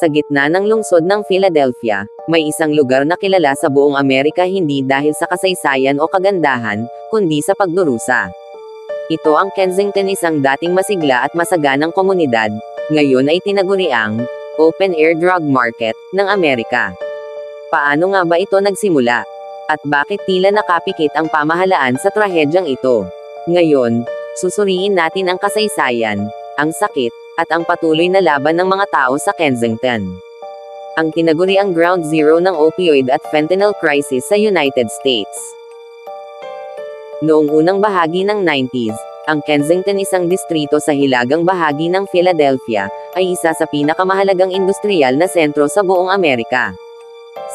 Sa gitna ng lungsod ng Philadelphia, may isang lugar na kilala sa buong Amerika hindi dahil sa kasaysayan o kagandahan, kundi sa pagdurusa. Ito ang Kensington isang dating masigla at masaganang komunidad, ngayon ay tinaguri ang open air drug market ng Amerika. Paano nga ba ito nagsimula? At bakit tila nakapikit ang pamahalaan sa trahedyang ito? Ngayon, susuriin natin ang kasaysayan, ang sakit, at ang patuloy na laban ng mga tao sa Kensington. Ang tinaguri ang ground zero ng opioid at fentanyl crisis sa United States. Noong unang bahagi ng 90s, ang Kensington isang distrito sa hilagang bahagi ng Philadelphia, ay isa sa pinakamahalagang industrial na sentro sa buong Amerika.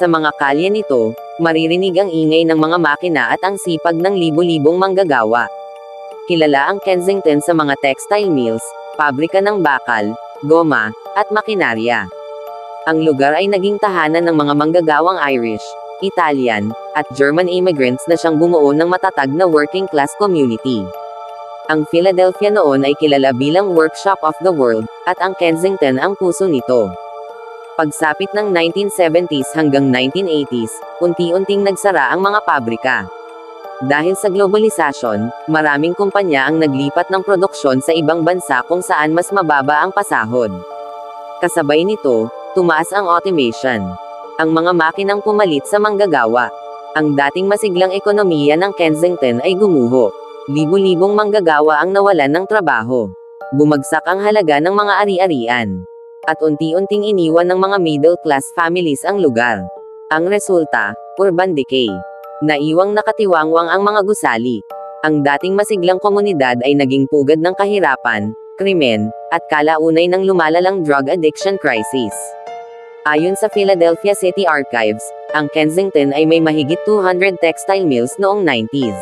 Sa mga kalye nito, maririnig ang ingay ng mga makina at ang sipag ng libu-libong manggagawa. Kilala ang Kensington sa mga textile mills, pabrika ng bakal, goma, at makinarya. Ang lugar ay naging tahanan ng mga manggagawang Irish, Italian, at German immigrants na siyang bumuo ng matatag na working class community. Ang Philadelphia noon ay kilala bilang workshop of the world, at ang Kensington ang puso nito. Pagsapit ng 1970s hanggang 1980s, unti-unting nagsara ang mga pabrika. Dahil sa globalisasyon, maraming kumpanya ang naglipat ng produksyon sa ibang bansa kung saan mas mababa ang pasahod. Kasabay nito, tumaas ang automation. Ang mga makinang pumalit sa manggagawa. Ang dating masiglang ekonomiya ng Kensington ay gumuho. Libu-libong manggagawa ang nawalan ng trabaho. Bumagsak ang halaga ng mga ari-arian. At unti-unting iniwan ng mga middle-class families ang lugar. Ang resulta, urban decay. Naiwang nakatiwangwang ang mga gusali. Ang dating masiglang komunidad ay naging pugad ng kahirapan, krimen, at kalaunay ng lumalalang drug addiction crisis. Ayon sa Philadelphia City Archives, ang Kensington ay may mahigit 200 textile mills noong 90s.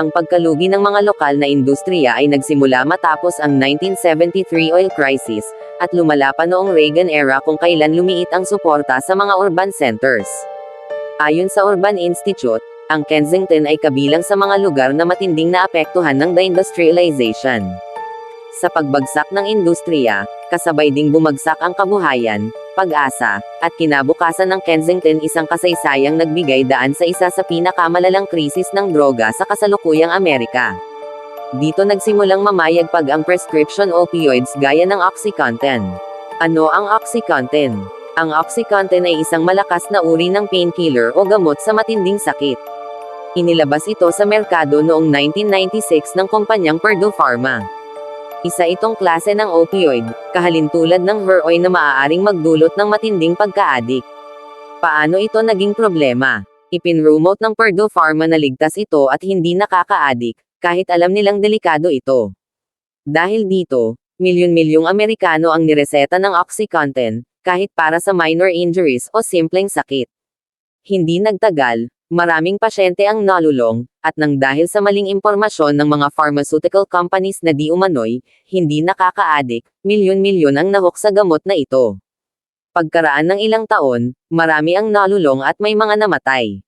Ang pagkalugi ng mga lokal na industriya ay nagsimula matapos ang 1973 oil crisis, at lumala pa noong Reagan era kung kailan lumiit ang suporta sa mga urban centers. Ayon sa Urban Institute, ang Kensington ay kabilang sa mga lugar na matinding naapektuhan ng deindustrialization. Sa pagbagsak ng industriya, kasabay ding bumagsak ang kabuhayan, pag-asa, at kinabukasan ng Kensington isang kasaysayang nagbigay daan sa isa sa pinakamalalang krisis ng droga sa kasalukuyang Amerika. Dito nagsimulang mamayagpag ang prescription opioids gaya ng Oxycontin. Ano ang Oxycontin? Ang Oxycontin ay isang malakas na uri ng painkiller o gamot sa matinding sakit. Inilabas ito sa merkado noong 1996 ng kumpanyang Purdue Pharma. Isa itong klase ng opioid, kahalintulad ng heroin na maaaring magdulot ng matinding pagkaadik. Paano ito naging problema? Ipinromote ng Purdue Pharma na ligtas ito at hindi nakakaadik, kahit alam nilang delikado ito. Dahil dito, milyon-milyong Amerikano ang nireseta ng Oxycontin, kahit para sa minor injuries o simpleng sakit. Hindi nagtagal, maraming pasyente ang nalulong, at nang dahil sa maling impormasyon ng mga pharmaceutical companies na di umano'y, hindi nakakaadik, milyon-milyon ang nahok sa gamot na ito. Pagkaraan ng ilang taon, marami ang nalulong at may mga namatay.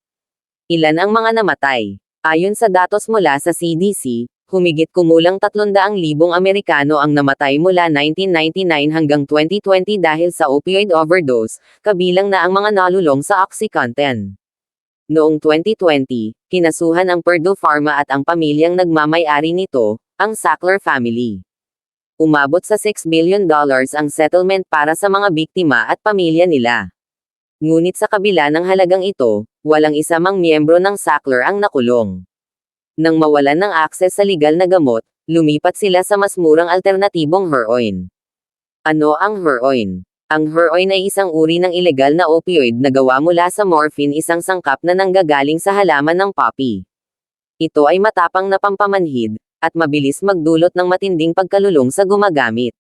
Ilan ang mga namatay? Ayon sa datos mula sa CDC, humigit kumulang 300,000 Amerikano ang namatay mula 1999 hanggang 2020 dahil sa opioid overdose, kabilang na ang mga nalulong sa Oxycontin. Noong 2020, kinasuhan ang Purdue Pharma at ang pamilyang nagmamay-ari nito, ang Sackler family. Umabot sa $6 billion dollars ang settlement para sa mga biktima at pamilya nila. Ngunit sa kabila ng halagang ito, walang isa mang miyembro ng Sackler ang nakulong. Nang mawalan ng akses sa legal na gamot, lumipat sila sa mas murang alternatibong heroin. Ano ang heroin? Ang heroin ay isang uri ng ilegal na opioid na gawa mula sa morphine isang sangkap na nanggagaling sa halaman ng poppy. Ito ay matapang na pampamanhid, at mabilis magdulot ng matinding pagkalulong sa gumagamit.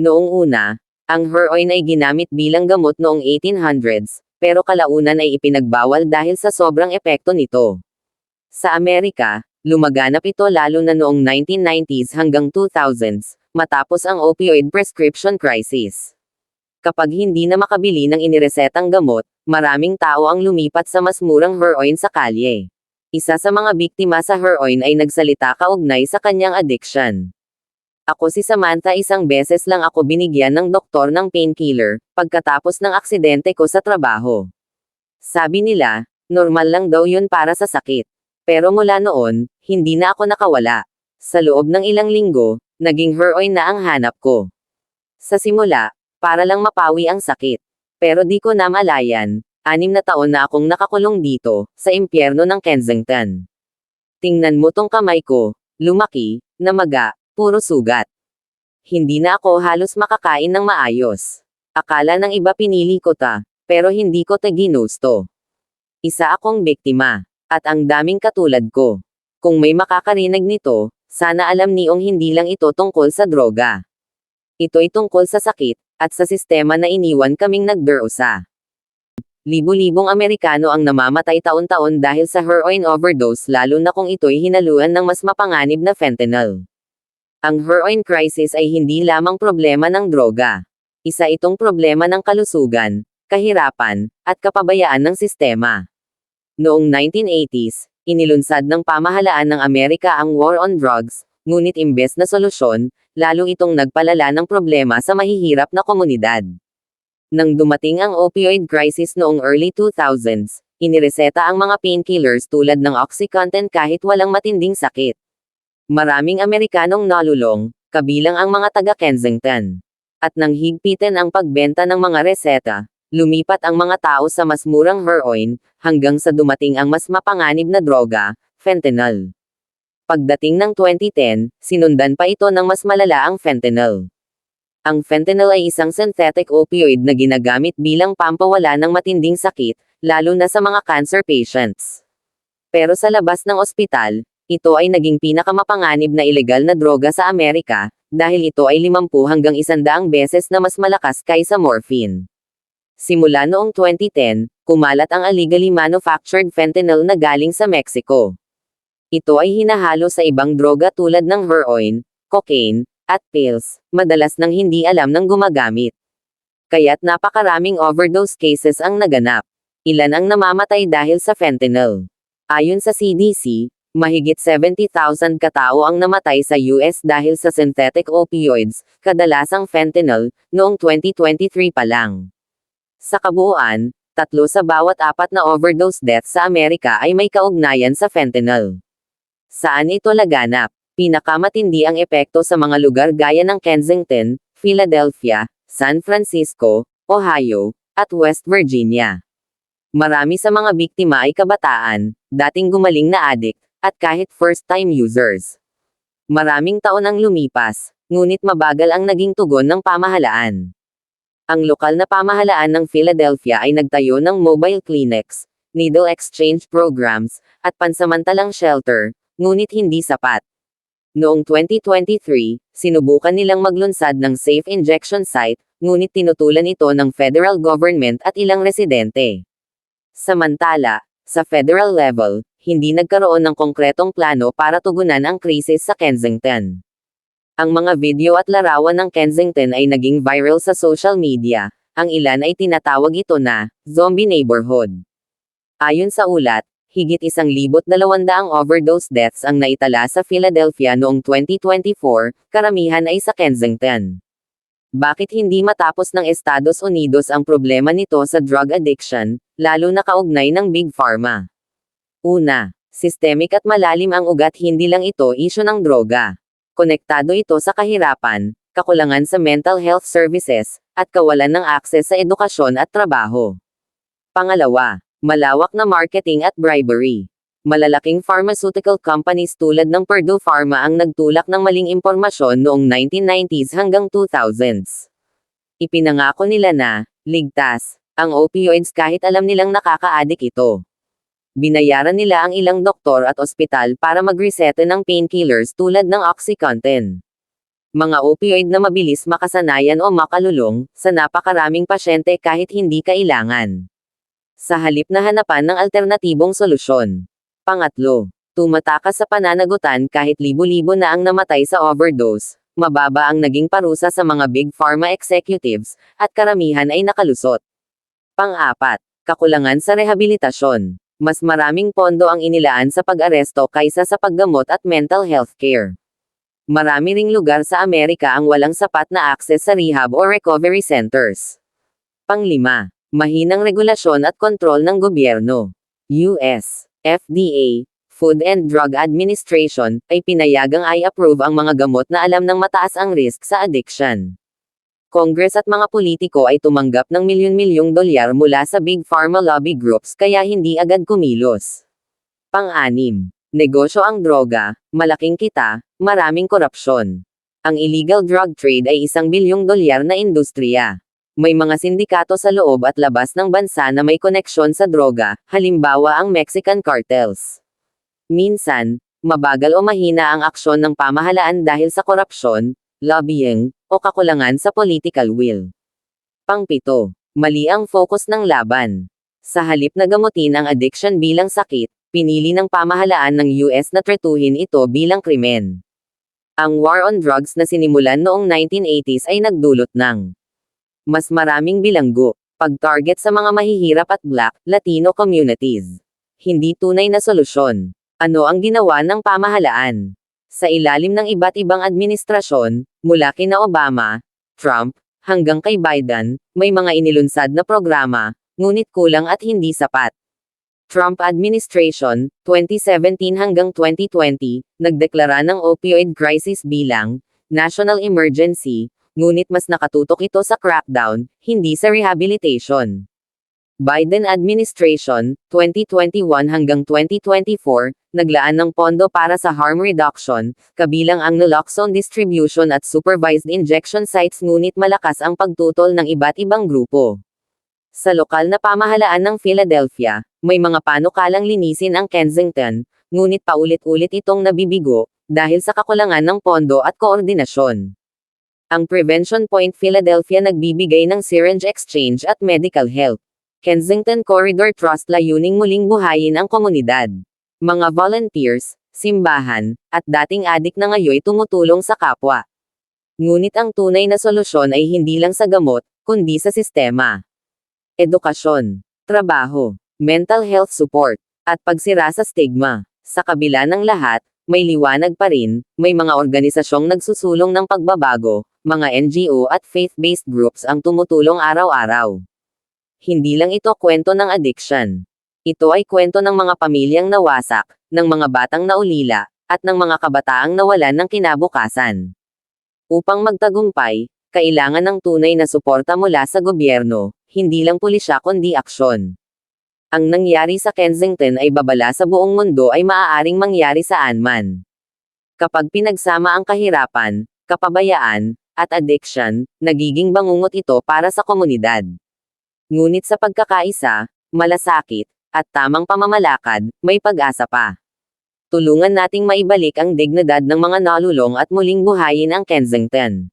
Noong una, ang heroin ay ginamit bilang gamot noong 1800s, pero kalaunan ay ipinagbawal dahil sa sobrang epekto nito. Sa Amerika, lumaganap ito lalo na noong 1990s hanggang 2000s, matapos ang opioid prescription crisis. Kapag hindi na makabili ng iniresetang gamot, maraming tao ang lumipat sa mas murang heroin sa kalye. Isa sa mga biktima sa heroin ay nagsalita kaugnay sa kanyang addiction. Ako si Samantha isang beses lang ako binigyan ng doktor ng painkiller, pagkatapos ng aksidente ko sa trabaho. Sabi nila, normal lang daw yun para sa sakit. Pero mula noon, hindi na ako nakawala. Sa loob ng ilang linggo, naging heroin na ang hanap ko. Sa simula, para lang mapawi ang sakit. Pero di ko na malayan, anim na taon na akong nakakulong dito, sa impyerno ng Kensington. Tingnan mo tong kamay ko, lumaki, namaga, puro sugat. Hindi na ako halos makakain ng maayos. Akala ng iba pinili ko ta, pero hindi ko ta ginusto. Isa akong biktima, at ang daming katulad ko. Kung may makakarinig nito, sana alam niong hindi lang ito tungkol sa droga. Ito'y tungkol sa sakit, at sa sistema na iniwan kaming nagdurusa. Libu-libong Amerikano ang namamatay taon-taon dahil sa heroin overdose lalo na kung ito'y hinaluan ng mas mapanganib na fentanyl. Ang heroin crisis ay hindi lamang problema ng droga. Isa itong problema ng kalusugan, kahirapan, at kapabayaan ng sistema. Noong 1980s, inilunsad ng pamahalaan ng Amerika ang War on Drugs, ngunit imbes na solusyon, lalo itong nagpalala ng problema sa mahihirap na komunidad. Nang dumating ang opioid crisis noong early 2000s, inireseta ang mga painkillers tulad ng Oxycontin kahit walang matinding sakit. Maraming Amerikanong nalulong, kabilang ang mga taga Kensington. At nang higpitin ang pagbenta ng mga reseta, lumipat ang mga tao sa mas murang heroin, hanggang sa dumating ang mas mapanganib na droga, fentanyl. Pagdating ng 2010, sinundan pa ito ng mas malala ang fentanyl. Ang fentanyl ay isang synthetic opioid na ginagamit bilang pampawala ng matinding sakit, lalo na sa mga cancer patients. Pero sa labas ng ospital, ito ay naging pinakamapanganib na ilegal na droga sa Amerika, dahil ito ay 50 hanggang 100 beses na mas malakas kaysa morphine. Simula noong 2010, kumalat ang illegally manufactured fentanyl na galing sa Mexico. Ito ay hinahalo sa ibang droga tulad ng heroin, cocaine, at pills, madalas nang hindi alam ng gumagamit. Kaya't napakaraming overdose cases ang naganap. Ilan ang namamatay dahil sa fentanyl. Ayon sa CDC, mahigit 70,000 katao ang namatay sa US dahil sa synthetic opioids, kadalasang fentanyl, noong 2023 pa lang. Sa kabuuan, tatlo sa bawat apat na overdose deaths sa Amerika ay may kaugnayan sa fentanyl. Saan ito laganap? Pinakamatindi ang epekto sa mga lugar gaya ng Kensington, Philadelphia, San Francisco, Ohio, at West Virginia. Marami sa mga biktima ay kabataan, dating gumaling na addict, at kahit first-time users. Maraming taon ang lumipas, ngunit mabagal ang naging tugon ng pamahalaan. Ang lokal na pamahalaan ng Philadelphia ay nagtayo ng mobile clinics, needle exchange programs, at pansamantalang shelter, ngunit hindi sapat. Noong 2023, sinubukan nilang maglunsad ng safe injection site, ngunit tinutulan ito ng federal government at ilang residente. Samantala, sa federal level, hindi nagkaroon ng konkretong plano para tugunan ang krisis sa Kensington. Ang mga video at larawan ng Kensington ay naging viral sa social media, ang ilan ay tinatawag ito na zombie neighborhood. Ayon sa ulat, higit isang libot dalawandaang overdose deaths ang naitala sa Philadelphia noong 2024, karamihan ay sa Kensington. Bakit hindi matapos ng Estados Unidos ang problema nito sa drug addiction, lalo na kaugnay ng Big Pharma? Una, systemic at malalim ang ugat hindi lang ito isyo ng droga. Konektado ito sa kahirapan, kakulangan sa mental health services, at kawalan ng akses sa edukasyon at trabaho. Pangalawa, malawak na marketing at bribery. Malalaking pharmaceutical companies tulad ng Purdue Pharma ang nagtulak ng maling impormasyon noong 1990s hanggang 2000s. Ipinangako nila na, ligtas, ang opioids kahit alam nilang nakaka-addict ito. Binayaran nila ang ilang doktor at ospital para magreseta ng painkillers tulad ng Oxycontin. Mga opioid na mabilis makasanayan o makalulong, sa napakaraming pasyente kahit hindi kailangan. Sa halip na hanapan ng alternatibong solusyon. Pangatlo, tumatakas sa pananagutan kahit libo-libo na ang namatay sa overdose, mababa ang naging parusa sa mga big pharma executives, at karamihan ay nakalusot. Pang-apat, kakulangan sa rehabilitasyon. Mas maraming pondo ang inilaan sa pag-aresto kaysa sa paggamot at mental health care. Marami ring lugar sa Amerika ang walang sapat na access sa rehab o recovery centers. Panglima, mahinang regulasyon at kontrol ng gobyerno. US, FDA, Food and Drug Administration, ay pinayagang i-approve ang mga gamot na alam ng mataas ang risk sa addiction. Congress at mga politiko ay tumanggap ng milyon-milyong dolyar mula sa big pharma lobby groups kaya hindi agad kumilos. Pang-anim, negosyo ang droga, malaking kita, maraming korupsyon. Ang illegal drug trade ay isang bilyong dolyar na industriya. May mga sindikato sa loob at labas ng bansa na may koneksyon sa droga, halimbawa ang Mexican cartels. Minsan, mabagal o mahina ang aksyon ng pamahalaan dahil sa korupsyon, lobbying, o kakulangan sa political will. Pangpito, mali ang focus ng laban. Sa halip na gamutin ang addiction bilang sakit, pinili ng pamahalaan ng US na tretuhin ito bilang krimen. Ang war on drugs na sinimulan noong 1980s ay nagdulot ng mas maraming bilanggo, pag-target sa mga mahihirap at black, Latino communities. Hindi tunay na solusyon. Ano ang ginawa ng pamahalaan? Sa ilalim ng iba't ibang administrasyon, mula kina Obama, Trump, hanggang kay Biden, may mga inilunsad na programa, ngunit kulang at hindi sapat. Trump administration, 2017 hanggang 2020, nagdeklara ng opioid crisis bilang national emergency, ngunit mas nakatutok ito sa crackdown, hindi sa rehabilitation. Biden administration, 2021 hanggang 2024, naglaan ng pondo para sa harm reduction, kabilang ang naloxone distribution at supervised injection sites ngunit malakas ang pagtutol ng iba't ibang grupo. Sa lokal na pamahalaan ng Philadelphia, may mga panukalang linisin ang Kensington, ngunit paulit-ulit itong nabibigo, dahil sa kakulangan ng pondo at koordinasyon. Ang Prevention Point Philadelphia nagbibigay ng syringe exchange at medical help. Kensington Corridor Trust layuning muling buhayin ang komunidad. Mga volunteers, simbahan, at dating adik na ngayoy tumutulong sa kapwa. Ngunit ang tunay na solusyon ay hindi lang sa gamot, kundi sa sistema. Edukasyon, trabaho, mental health support, at pagsira sa stigma. Sa kabila ng lahat, may liwanag pa rin, may mga organisasyong nagsusulong ng pagbabago, mga NGO at faith-based groups ang tumutulong araw-araw. Hindi lang ito kwento ng addiction. Ito ay kwento ng mga pamilyang nawasak, ng mga batang naulila, at ng mga kabataang nawalan ng kinabukasan. Upang magtagumpay, kailangan ng tunay na suporta mula sa gobyerno, hindi lang pulisya kundi aksyon. Ang nangyari sa Kensington ay babala sa buong mundo ay maaaring mangyari saan man. Kapag pinagsama ang kahirapan, kapabayaan, at addiction, nagiging bangungot ito para sa komunidad. Ngunit sa pagkakaisa, malasakit, at tamang pamamalakad, may pag-asa pa. Tulungan nating maibalik ang dignidad ng mga nalulong at muling buhayin ang Kensington.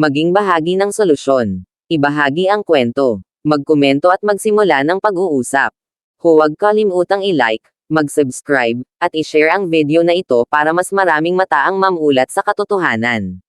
Maging bahagi ng solusyon. Ibahagi ang kwento. Magkomento at magsimula ng pag-uusap. Huwag kalimutang i-like, mag-subscribe, at i-share ang video na ito para mas maraming mata ang mamulat sa katotohanan.